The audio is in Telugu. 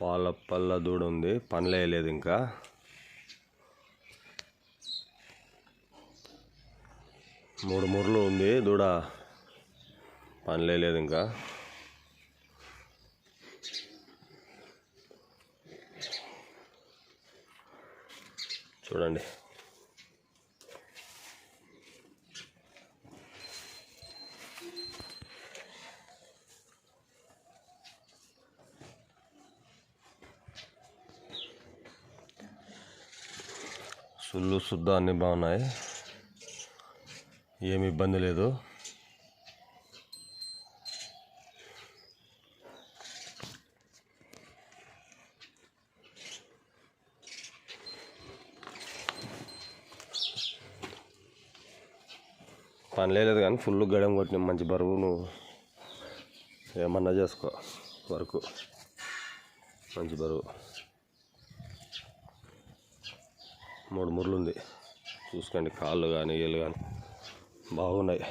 పాల పళ్ళ దూడ ఉంది. పనులు వేయలేదు ఇంకా. మూడు మూరలు ఉంది. దూడ పనులు వేయలేదు ఇంకా. చూడండి. సుళ్ళు శుద్ధ అన్నీ బాగున్నాయి. ఏమి ఇబ్బంది లేదు. పని లేదు కానీ ఫుల్ గడం కొట్టిన. మంచి బరువు నువ్వు. ఏమన్నా చేసుకో. వరకు. మంచి బరువు. మూడు ముర్లు ఉంది చూసుకోండి కాళ్ళు కానీ ఏళ్ళు కానీ బాగున్నాయి.